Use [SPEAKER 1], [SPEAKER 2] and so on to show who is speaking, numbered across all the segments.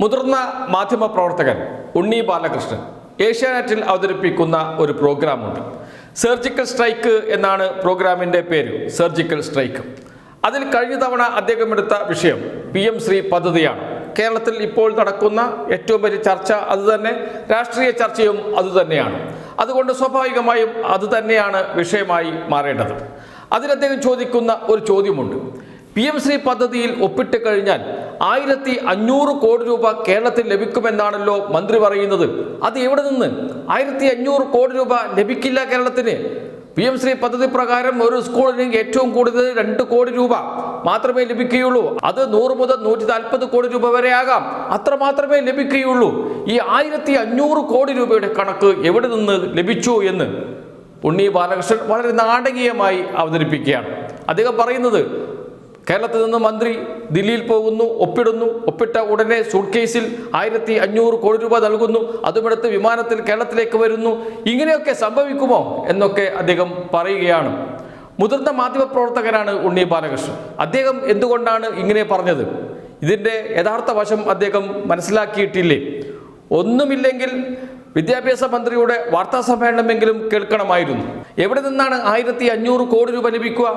[SPEAKER 1] മുതിർന്ന മാധ്യമ പ്രവർത്തകൻ ഉണ്ണി ബാലകൃഷ്ണൻ ഏഷ്യാനെറ്റിൽ അവതരിപ്പിക്കുന്ന ഒരു പ്രോഗ്രാമുണ്ട്. സർജിക്കൽ സ്ട്രൈക്ക് എന്നാണ് പ്രോഗ്രാമിന്റെ പേര് സർജിക്കൽ സ്ട്രൈക്ക് അതിൽ കഴിഞ്ഞ തവണ അദ്ദേഹം എടുത്ത വിഷയം പി എം ശ്രീ പദ്ധതിയാണ്. കേരളത്തിൽ ഇപ്പോൾ നടക്കുന്ന ഏറ്റവും വലിയ ചർച്ച അതുതന്നെ രാഷ്ട്രീയ ചർച്ചയും അതുതന്നെയാണ് അതുകൊണ്ട് സ്വാഭാവികമായും അതുതന്നെയാണ് വിഷയമായി മാറേണ്ടത്. അതിലദ്ദേഹം ചോദിക്കുന്ന ഒരു ചോദ്യമുണ്ട്. പി എം ശ്രീ പദ്ധതിയിൽ ഒപ്പിട്ട് കഴിഞ്ഞാൽ ആയിരത്തി അഞ്ഞൂറ് കോടി രൂപ കേരളത്തിൽ ലഭിക്കുമെന്നാണല്ലോ മന്ത്രി പറയുന്നത്. അത് എവിടെ നിന്ന്? ആയിരത്തി അഞ്ഞൂറ് കോടി രൂപ ലഭിക്കില്ല കേരളത്തിന്. പി എം ശ്രീ പദ്ധതി പ്രകാരം ഒരു സ്കൂളിന് ഏറ്റവും കൂടുതൽ രണ്ട് കോടി രൂപ മാത്രമേ ലഭിക്കുകയുള്ളൂ. അത് നൂറ് മുതൽ നൂറ്റി നാൽപ്പത് കോടി രൂപ വരെ ആകാം. അത്ര മാത്രമേ ലഭിക്കുകയുള്ളൂ. ഈ ആയിരത്തി അഞ്ഞൂറ് കോടി രൂപയുടെ കണക്ക് എവിടെ നിന്ന് ലഭിച്ചു എന്ന്? ഉണ്ണി ബാലകൃഷ്ണൻ വളരെ നാടകീയമായി അവതരിപ്പിക്കുകയാണ്. അദ്ദേഹം പറയുന്നത് കേരളത്തിൽ നിന്ന് മന്ത്രി ദില്ലിയിൽ പോകുന്നു ഒപ്പിടുന്നു. ഒപ്പിട്ട ഉടനെ സൂട്ട് കേസിൽ ആയിരത്തി അഞ്ഞൂറ് കോടി രൂപ നൽകുന്നു. അതുമെടുത്ത് വിമാനത്തിൽ കേരളത്തിലേക്ക് വരുന്നു. ഇങ്ങനെയൊക്കെ സംഭവിക്കുമോ എന്നൊക്കെ അദ്ദേഹം പറയുകയാണ്. മുതിർന്ന മാധ്യമപ്രവർത്തകനാണ് ഉണ്ണി ബാലകൃഷ്ണൻ. അദ്ദേഹം എന്തുകൊണ്ടാണ് ഇങ്ങനെ പറഞ്ഞത്? ഇതിന്റെ യഥാർത്ഥ വശം അദ്ദേഹം മനസ്സിലാക്കിയിട്ടില്ലേ? ഒന്നുമില്ലെങ്കിൽ വിദ്യാഭ്യാസ മന്ത്രിയുടെ വാർത്താ സമ്മേളനമെങ്കിലും കേൾക്കണമായിരുന്നു. എവിടെ നിന്നാണ് ആയിരത്തി അഞ്ഞൂറ് കോടി രൂപ ലഭിക്കുക?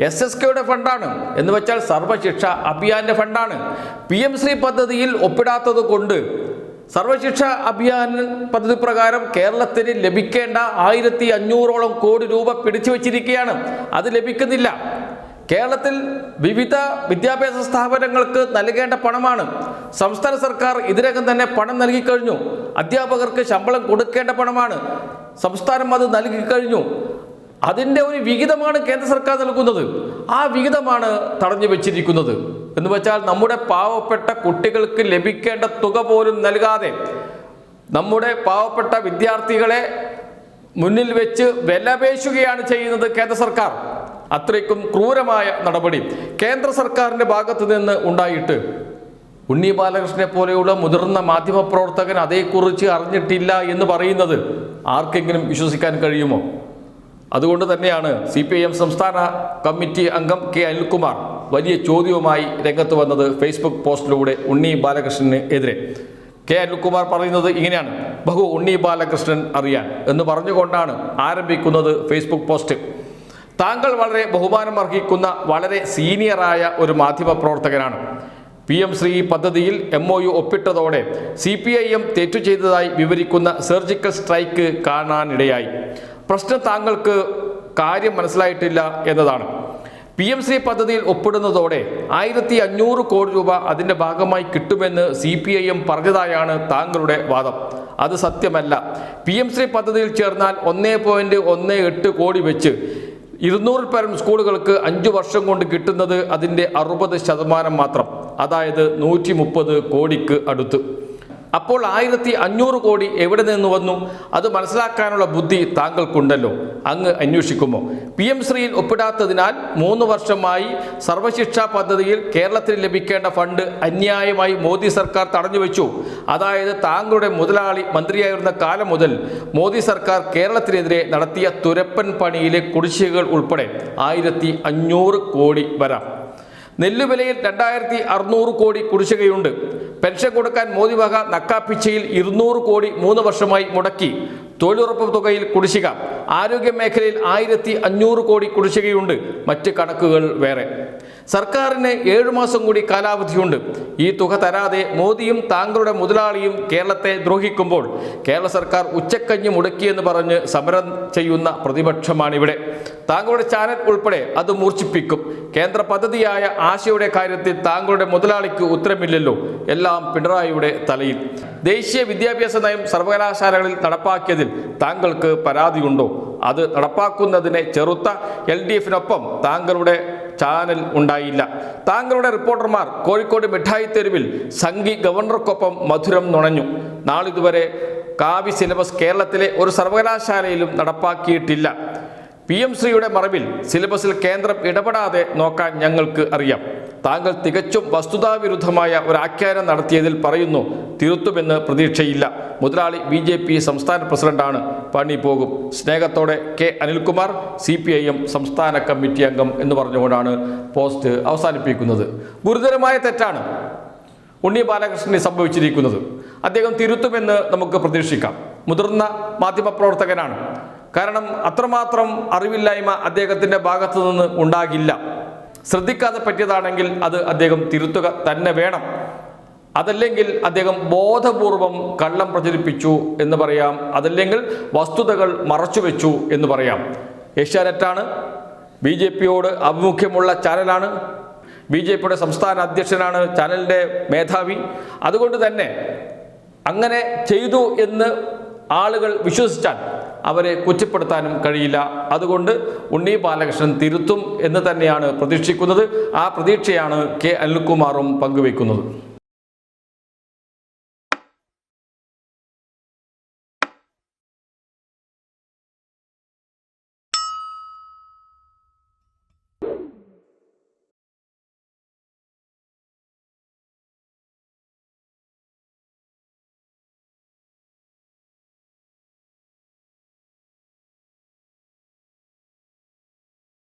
[SPEAKER 1] എസ് എസ് കെയുടെ ഫണ്ടാണ്. എന്ന് വെച്ചാൽ സർവശിക്ഷ അഭിയാന്റെ ഫണ്ടാണ്. പി എം ശ്രീ പദ്ധതിയിൽ ഒപ്പിടാത്തത് കൊണ്ട് സർവശിക്ഷ അഭിയാൻ പദ്ധതി പ്രകാരം കേരളത്തിന് ലഭിക്കേണ്ട ആയിരത്തി അഞ്ഞൂറോളം കോടി രൂപ പിടിച്ചു വച്ചിരിക്കുകയാണ്. അത് ലഭിക്കുന്നില്ല. കേരളത്തിൽ വിവിധ വിദ്യാഭ്യാസ സ്ഥാപനങ്ങൾക്ക് നൽകേണ്ട പണമാണ്. സംസ്ഥാന സർക്കാർ ഇതിനകം തന്നെ പണം നൽകിക്കഴിഞ്ഞു അധ്യാപകർക്ക് ശമ്പളം കൊടുക്കേണ്ട പണമാണ്. സംസ്ഥാനം അത് നൽകിക്കഴിഞ്ഞു അതിന്റെ ഒരു വിഹിതമാണ് കേന്ദ്ര സർക്കാർ നൽകുന്നത്. ആ വിഹിതമാണ് തടഞ്ഞു വെച്ചിരിക്കുന്നത്. എന്ന് വെച്ചാൽ നമ്മുടെ പാവപ്പെട്ട കുട്ടികൾക്ക് ലഭിക്കേണ്ട തുക പോലും നൽകാതെ നമ്മുടെ പാവപ്പെട്ട വിദ്യാർത്ഥികളെ മുന്നിൽ വെച്ച് വിലപേശുകയാണ് ചെയ്യുന്നത് കേന്ദ്ര സർക്കാർ. അത്രയ്ക്കും ക്രൂരമായ നടപടി കേന്ദ്ര സർക്കാരിന്റെ ഭാഗത്ത് നിന്ന് ഉണ്ടായിട്ട്. ഉണ്ണി ബാലകൃഷ്ണനെ പോലെയുള്ള മുതിർന്ന മാധ്യമപ്രവർത്തകൻ അതേക്കുറിച്ച് അറിഞ്ഞിട്ടില്ല എന്ന് പറയുന്നത് ആർക്കെങ്കിലും വിശ്വസിക്കാൻ കഴിയുമോ? അതുകൊണ്ട് തന്നെയാണ് സി പി ഐ എം സംസ്ഥാന കമ്മിറ്റി അംഗം കെ അനിൽകുമാർ വലിയ ചോദ്യവുമായി രംഗത്ത് വന്നത് ഫേസ്ബുക്ക് പോസ്റ്റിലൂടെ ഉണ്ണി ബാലകൃഷ്ണന് എതിരെ. കെ അനിൽകുമാർ പറയുന്നത് ഇങ്ങനെയാണ്. ബഹു ഉണ്ണി ബാലകൃഷ്ണൻ അറിയാൻ എന്ന് പറഞ്ഞുകൊണ്ടാണ് ആരംഭിക്കുന്നത് ഫേസ്ബുക്ക് പോസ്റ്റ്. താങ്കൾ വളരെ ബഹുമാനം അർഹിക്കുന്ന വളരെ സീനിയറായ ഒരു മാധ്യമ പ്രവർത്തകനാണ്. പി എം ശ്രീ പദ്ധതിയിൽ എം ഒ യു ഒപ്പിട്ടതോടെ സി പി ഐ എം തെറ്റു ചെയ്തതായി വിവരിക്കുന്ന സർജിക്കൽ സ്ട്രൈക്ക് കാണാനിടയായി. പ്രശ്നം താങ്കൾക്ക് കാര്യം മനസ്സിലായിട്ടില്ല എന്നതാണ്. പി എം ശ്രീ പദ്ധതിയിൽ ഒപ്പിടുന്നതോടെ ആയിരത്തി അഞ്ഞൂറ് കോടി രൂപ അതിന്റെ ഭാഗമായി കിട്ടുമെന്ന് സി പി ഐ എം പറഞ്ഞതായാണ് താങ്കളുടെ വാദം. അത് സത്യമല്ല. പി എം ശ്രീ പദ്ധതിയിൽ ചേർന്നാൽ ഒന്നേ പോയിന്റ് ഒന്ന് എട്ട് കോടി വെച്ച് ഇരുന്നൂറിൽ പരം സ്കൂളുകൾക്ക് അഞ്ചു വർഷം കൊണ്ട് കിട്ടുന്നത് അതിന്റെ അറുപത് ശതമാനം മാത്രം. അതായത് നൂറ്റി മുപ്പത് കോടിക്ക് അടുത്ത്. അപ്പോൾ ആയിരത്തി അഞ്ഞൂറ് കോടി എവിടെ നിന്ന് വന്നു? അത് മനസ്സിലാക്കാനുള്ള ബുദ്ധി താങ്കൾക്കുണ്ടല്ലോ. അങ്ങ് അന്വേഷിക്കുമോ? പി എം ശ്രീയിൽ ഒപ്പിടാത്തതിനാൽ മൂന്ന് വർഷമായി സർവശിക്ഷാ പദ്ധതിയിൽ കേരളത്തിന് ലഭിക്കേണ്ട ഫണ്ട് അന്യായമായി മോദി സർക്കാർ തടഞ്ഞു വെച്ചു. അതായത് താങ്കളുടെ മുതലാളി മന്ത്രിയായിരുന്ന കാലം മുതൽ മോദി സർക്കാർ കേരളത്തിനെതിരെ നടത്തിയ തുരപ്പൻ പണിയിലെ കുടിശ്ശികകൾ ഉൾപ്പെടെ ആയിരത്തി കോടി വരാം. നെല്ലുവിലയിൽ രണ്ടായിരത്തി അറുന്നൂറ് കോടി കുടിശ്ശികയുണ്ട്. പെൻഷൻ കൊടുക്കാൻ മോദി വക നക്കാപ്പിച്ചയിൽ ഇരുന്നൂറ് കോടി മൂന്ന് വർഷമായി മുടക്കി. തൊഴിലുറപ്പ് തുകയിൽ കുടിശ്ശിക. ആരോഗ്യ മേഖലയിൽ ആയിരത്തി അഞ്ഞൂറ് കോടി കുടിശ്ശികയുണ്ട്. മറ്റ് കണക്കുകൾ വേറെ. സർക്കാരിന് ഏഴു മാസം കൂടി കാലാവധിയുണ്ട്. ഈ തുക തരാതെ മോദിയും താങ്കളുടെ മുതലാളിയും കേരളത്തെ ദ്രോഹിക്കുമ്പോൾ കേരള സർക്കാർ ഉച്ചക്കഞ്ഞ് മുടക്കിയെന്ന് പറഞ്ഞ് സമരം ചെയ്യുന്ന പ്രതിപക്ഷമാണിവിടെ. താങ്കളുടെ ചാനൽ ഉൾപ്പെടെ അത് മൂർച്ഛിപ്പിക്കും. കേന്ദ്ര പദ്ധതിയായ ആശയുടെ കാര്യത്തിൽ താങ്കളുടെ മുതലാളിക്ക് ഉത്തരമില്ലല്ലോ. എല്ലാം പിണറായിയുടെ തലയിൽ. ദേശീയ വിദ്യാഭ്യാസ നയം സർവകലാശാലകളിൽ നടപ്പാക്കിയതിൽ താങ്കൾക്ക് പരാതിയുണ്ടോ? അത് നടപ്പാക്കുന്നതിനെ ചെറുത്ത എൽ ഡി എഫിനൊപ്പം താങ്കളുടെ ചാനൽ ഉണ്ടായില്ല. താങ്കളുടെ റിപ്പോർട്ടർമാർ കോഴിക്കോട് മിഠായി തെരുവിൽ സംഘി ഗവർണർക്കൊപ്പം മധുരം നുണഞ്ഞു. നാളിതുവരെ കാവി സിലബസ് കേരളത്തിലെ ഒരു സർവകലാശാലയിലും നടപ്പാക്കിയിട്ടില്ല. പി എം ശ്രീയുടെ മറവിൽ സിലബസിൽ കേന്ദ്രം ഇടപെടാതെ നോക്കാൻ ഞങ്ങൾക്ക് അറിയാം. താങ്കൾ തികച്ചും വസ്തുതാവിരുദ്ധമായ ഒരു ആഖ്യാനം നടത്തിയതിൽ പറയുന്നു. തിരുത്തുമെന്ന് പ്രതീക്ഷയില്ല. മുതലാളി ബി ജെ പി സംസ്ഥാന പ്രസിഡന്റാണ്. പണി പോകും. സ്നേഹത്തോടെ K Anilkumar C P I M സംസ്ഥാന കമ്മിറ്റി അംഗം എന്ന് പറഞ്ഞുകൊണ്ടാണ് പോസ്റ്റ് അവസാനിപ്പിക്കുന്നത്. ഗുരുതരമായ തെറ്റാണ് ഉണ്ണി ബാലകൃഷ്ണന് സംഭവിച്ചിരിക്കുന്നത്. അദ്ദേഹം തിരുത്തുമെന്ന് നമുക്ക് പ്രതീക്ഷിക്കാം. മുതിർന്ന മാധ്യമപ്രവർത്തകനാണ് കാരണം അത്രമാത്രം അറിവില്ലായ്മ അദ്ദേഹത്തിന്റെ ഭാഗത്തു നിന്ന് ഉണ്ടാകില്ല. ശ്രദ്ധിക്കാതെ പറ്റിയതാണെങ്കിൽ അത് അദ്ദേഹം തിരുത്തുക തന്നെ വേണം. അതല്ലെങ്കിൽ അദ്ദേഹം ബോധപൂർവം കള്ളം പ്രചരിപ്പിച്ചു എന്ന് പറയാം. അതല്ലെങ്കിൽ വസ്തുതകൾ മറച്ചുവെച്ചു എന്ന് പറയാം. ഏഷ്യാനെറ്റാണ് ബി ജെ പിയോട് ആഭിമുഖ്യമുള്ള ചാനലാണ്. ബി ജെ പിയുടെ സംസ്ഥാന അധ്യക്ഷനാണ് ചാനലിന്റെ മേധാവി. അതുകൊണ്ട് തന്നെ അങ്ങനെ ചെയ്തു എന്ന് ആളുകൾ വിശ്വസിച്ചാൽ അവരെ കുറ്റപ്പെടുത്താനും കഴിയില്ല. അതുകൊണ്ട് ഉണ്ണി ബാലകൃഷ്ണൻ തിരുത്തും എന്ന് തന്നെയാണ് പ്രതീക്ഷിക്കുന്നത്. ആ പ്രതീക്ഷയാണ് കെ അനിൽകുമാറും പങ്കുവയ്ക്കുന്നത്.